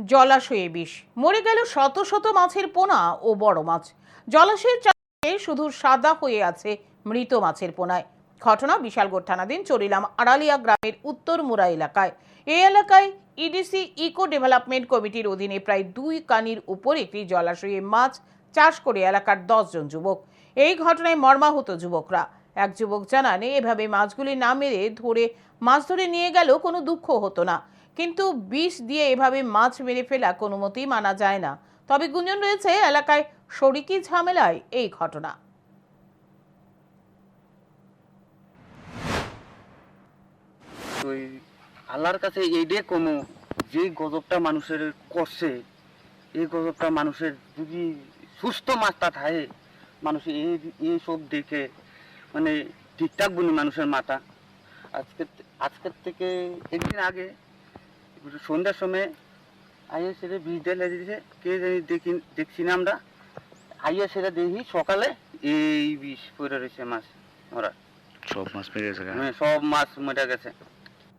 জলাশয়ে বিষ। মরে গেল শত শত মাছের পোনা ও বড় মাছ। জলাশয়ের চারপাশে শুধু সাদা হয়ে আছে মৃত মাছের পোনায়। ঘটনা বিশালগড় থানাধীন চরিলাম আড়ালিয়া গ্রামের উত্তর মুরা এলাকায়। এই এলাকায় ইডিসি ইকো ডেভেলপমেন্ট কমিটির অধীনে প্রায় দুই কানির উপর একটি জলাশয়ে মাছ চাষ করে এলাকার দশজন যুবক। এই ঘটনায় মর্মাহত যুবকরা। এক যুবক জানান, এভাবে মাছগুলি না মেরে ধরে, মাছ ধরে নিয়ে গেল কোনো দুঃখ হতো না। কিন্তু বিষ দিয়ে এভাবে মাছ মেরে ফেলা কোনো মতেই মানা যায় না। তবে গুঞ্জন রয়েছে এলাকায় শরিকি ঝামেলায় এই ঘটনা। আল্লাহর কাছে এইটাই কমু যে গজবটা মানুষের করছে, এই গজবটা মানুষের যদি সুস্থ মাথা থাকে, মানুষ এই এই সব দেখে মানে ঠিকঠাক বুনি মানুষের মাথা। আজকে আজকের থেকে একদিন আগে সন্ধ্যার সময় আইয়া সেটা বীজ দিয়ে লেগে দিয়েছে। কে জানি দেখি দেখছি না আমরা। আইয়া সেটা দেখি সকালে এই বিষ পড়ে রয়েছে মাছ ওরা সব মাছ মেরে গেছে হ্যাঁ, সব মাছ মরে গেছে।